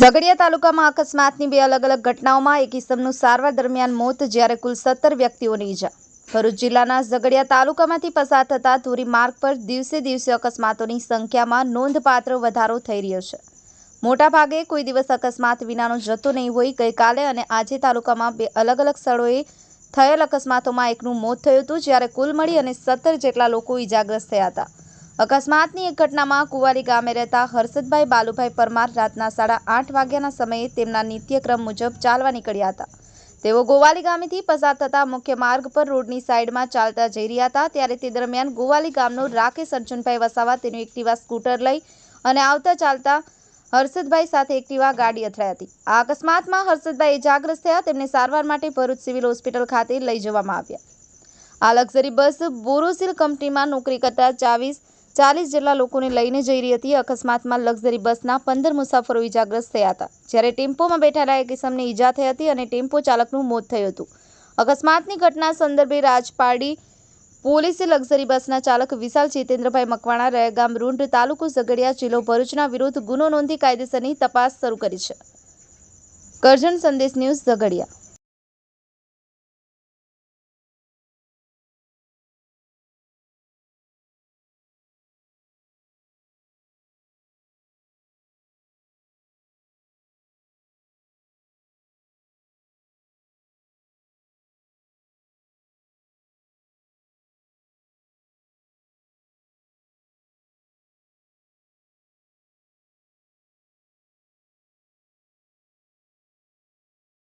ઝઘડિયા તાલુકામાં અકસ્માતની બે અલગ અલગ ઘટનાઓમાં એક ઇસમનું સારવાર દરમિયાન મોત જ્યારે કુલ સત્તર વ્યક્તિઓની ઈજા. ભરૂચ જિલ્લાના ઝઘડિયા તાલુકામાંથી પસાર થતા ધોરી માર્ગ પર દિવસે દિવસે અકસ્માતોની સંખ્યામાં નોંધપાત્ર વધારો થઈ રહ્યો છે. મોટાભાગે કોઈ દિવસ અકસ્માત વિનાનો જતો નહીં હોય. ગઈકાલે અને આજે તાલુકામાં બે અલગ અલગ સ્થળોએ થયેલ અકસ્માતોમાં એકનું મોત થયું હતું, જ્યારે કુલ મળી અને સત્તર જેટલા લોકો ઈજાગ્રસ્ત થયા હતા. અકસ્માતની એક ઘટનામાં કુવારી ગામે રહેતા હર્ષદભાઈ બાલુભાઈ પરમાર રાતના સાડા આઠ વાગ્યાના સમયે તેમના નિત્યક્રમ મુજબ ચાલવા નીકળ્યા હતા. તેઓ ગોવાલી ગામેથી પસાર થતા મુખ્ય માર્ગ પર રોડની સાઈડમાં ચાલતા જઈ રહ્યા હતા. ત્યારે તે દરમિયાન ગોવાલી ગામનો રાકેશ અર્જુનભાઈ વસાવા, તેનું એક્ટિવા સ્કૂટર લઈ અને આવતા ચાલતા હર્ષદભાઈ સાથે એક્ટિવા ગાડી અથડાઈ હતી. આ અકસ્માતમાં હર્ષદભાઈ ઇજાગ્રસ્ત થયા. તેમને સારવાર માટે ભરૂચ સિવિલ હોસ્પિટલ ખાતે લઈ જવામાં આવ્યા. આ લક્ઝરી બસ બોરોસિલ કંપનીમાં નોકરી કરતા ચાવીસ ચાલીસ જેટલા લોકોને લઈને જઈ રહી હતી. અકસ્માતમાં લક્ઝરી બસના પંદર મુસાફરો ઇજાગ્રસ્ત થયા હતા. જ્યારે ટેમ્પોમાં બેઠેલા એક કિસમને ઈજા થઈ હતી અને ટેમ્પો ચાલકનું મોત થયું હતું. અકસ્માતની ઘટના સંદર્ભે રાજપાડી પોલીસે લક્ઝરી બસના ચાલક વિશાલ ચેતેન્દ્રભાઈ મકવાણા, રહેગામ રૂંઢ તાલુકો ઝઘડિયા જિલ્લો ભરૂચના વિરુદ્ધ ગુનો નોંધી કાયદેસરની તપાસ શરૂ કરી છે. કરજણ સંદેશ ન્યૂઝ ઝઘડિયા.